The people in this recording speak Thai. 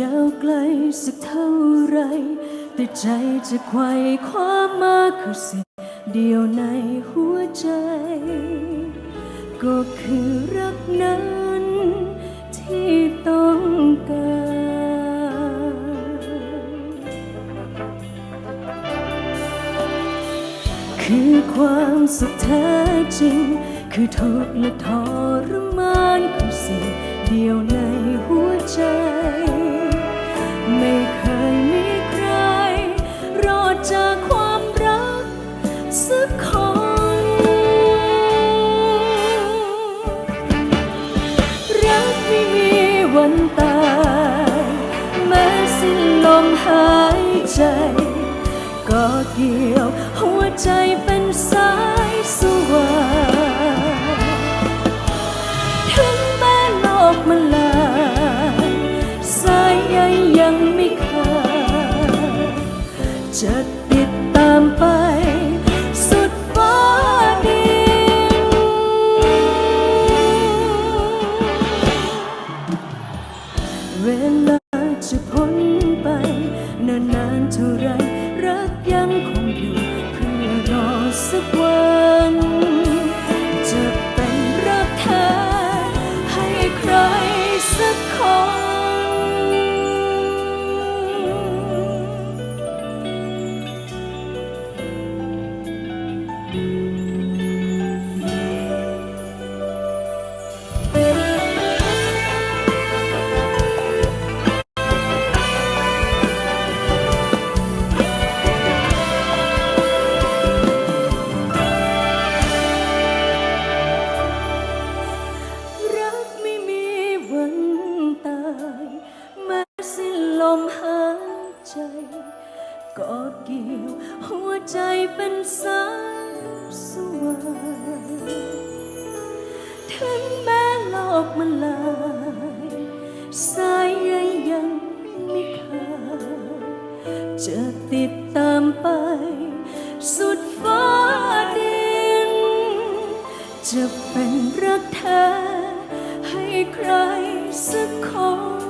ยาวไกลสักเท่าไร แต่ใจจะไขว่คว้ามาคือสิ่งเดียวในหัวใจ ก็คือรักนั้นที่ต้องการคือความสุขแท้จริง คือทุกข์และทรมานคือสิ่งเดียวในหัวใจ วันตายแม้สิ้นลมหายใจ ก็เกี่ยวหัวใจเป็นสายสว่างถึงแม้โลกมันลายสายใยยังไม่ขาดจะ เวลาจะพ้นไปนานนานๆเท่าไรายใจก็เกี่ยวหัวใจเป็นสายสว่างถึงแม้โลกมันลายสายใยยังไม่ขาดจะติดตามไปสุดฟ้าดิน จะเป็นรักแท้ให้ใครสักคน